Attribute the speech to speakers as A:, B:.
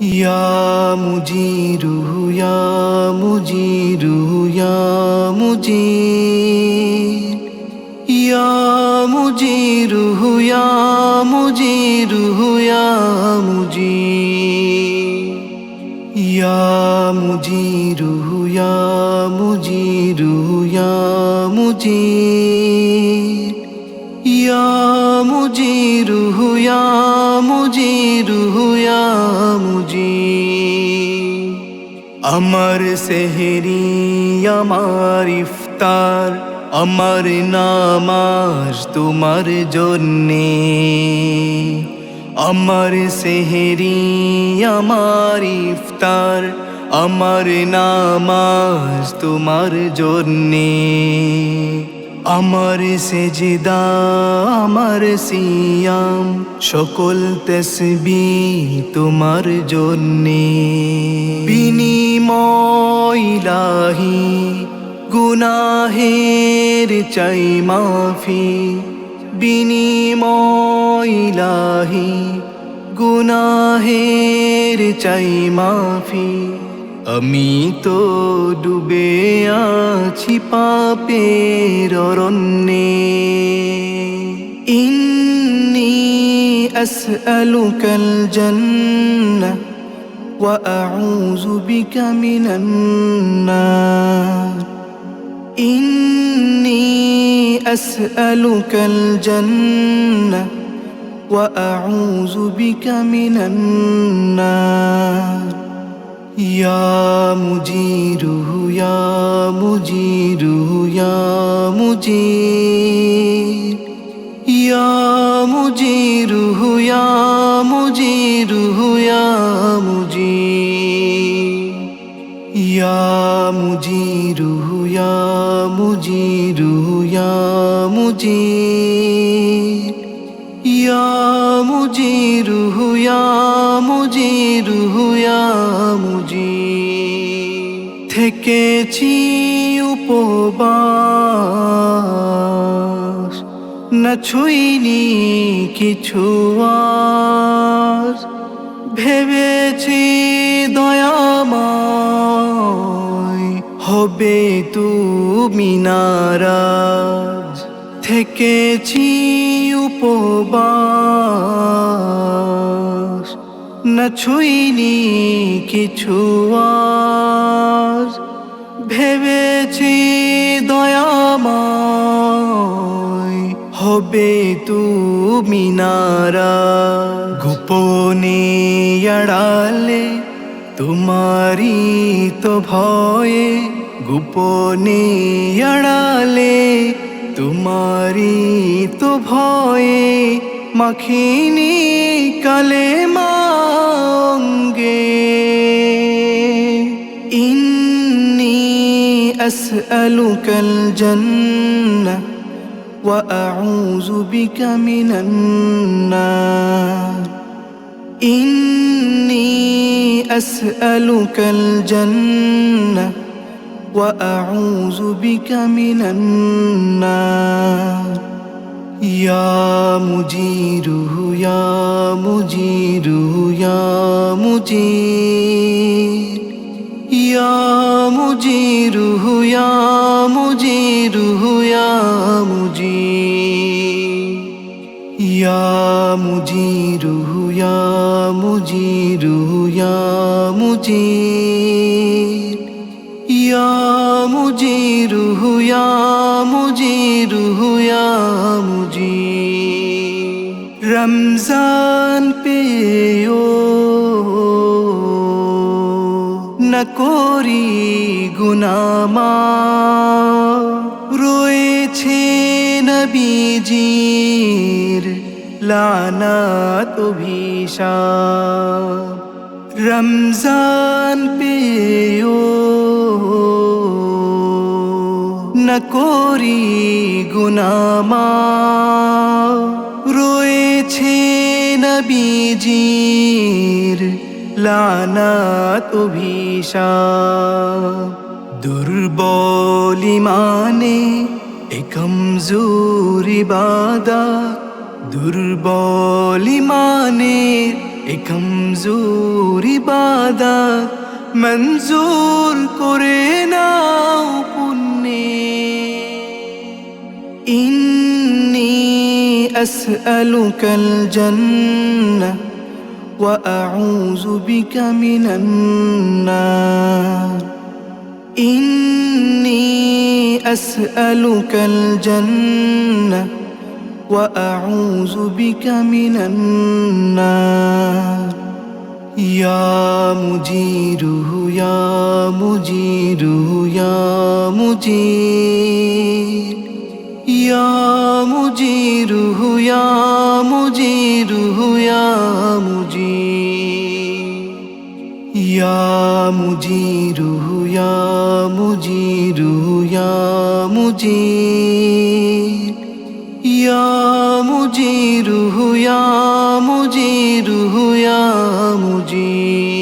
A: يا مجير يا مجير يا مجير يا مجير يا مجير يا مجير يا مجير يا مجير يا مجير يا مجير يا মুজি রুহুয়া মুজি। আমার সেহেরি, আমার ইফতার, আমার নামাজ তোমার জন্যে। আমার সেহেরি, আমার ইফতার, আমার নামাজ তোমার জন্যে। আমার সেজদা, আমার সিয়াম, সকল তসবি তোমার জন্যে। বিনিময় ইলাহি, গুনাহের চাই মাফি। বিনিময় ইলাহি, গুনাহের চাই মাফি। আমি তো ডুবে আছি পাপের অরণ্যে। ইন্নি আসআলুকাল জান্নাহ ওয়া আউযু বিকা মিনান নার। ইন্নি আসআলুকাল জান্নাহ ওয়া আউযু বিকা মিনান নার। يا مجيره يا مجيره يا مجير يا مجيره يا مجيره يا مجير يا مجيره يا مجيره يا مجير থেকেছি উপবাস না ছুইনি কিছু ভেবেছি দয়াময় হবে তুমি নারাজ। থেকেছি উপবাস না ছুইনি কিছু আর। ভেবেছি দয়াময় হবে তুমি নারা। গোপনে আড়ালে তোমারি তো ভয়ে। গোপনে আড়ালে তোমারি তো ভয়ে। মাখিনি কালে মাঙ্গে ইন্নি আসআলুকাল জান্নাহ ওয়া আউযু বিকা মিনান নার। ইন্নি আসআলুকাল জান্নাহ وأعوذ بك من النار يا مجيره يا مجيره يا مجير يا مجيره يا مجيره يا مجير يا مجيره يا مجيره يا مجير يا مجيره يا مجيره يا রমজান পেও না করি গুনামা রয়েছে নবীজির লানা তুভিষা রমজান পেও না করি গুনামা রয়েছে নবীজির লানাত অভিশাপ। দুর্বল ইমানে এ কমজোর ইবাদত। দুর্বল ইমানের এ এ কমজোর ইবাদত। মঞ্জুর করে নাও পুণ্যে أسألك الجنة وأعوذ بك من النار. إني أسألك الجنة وأعوذ بك من النار. يا مجيره يا مجيره يا مجير يا مجيره يا مجير يا مجيره يا مجيره يا مجير يا مجيره يا مجيره يا مجير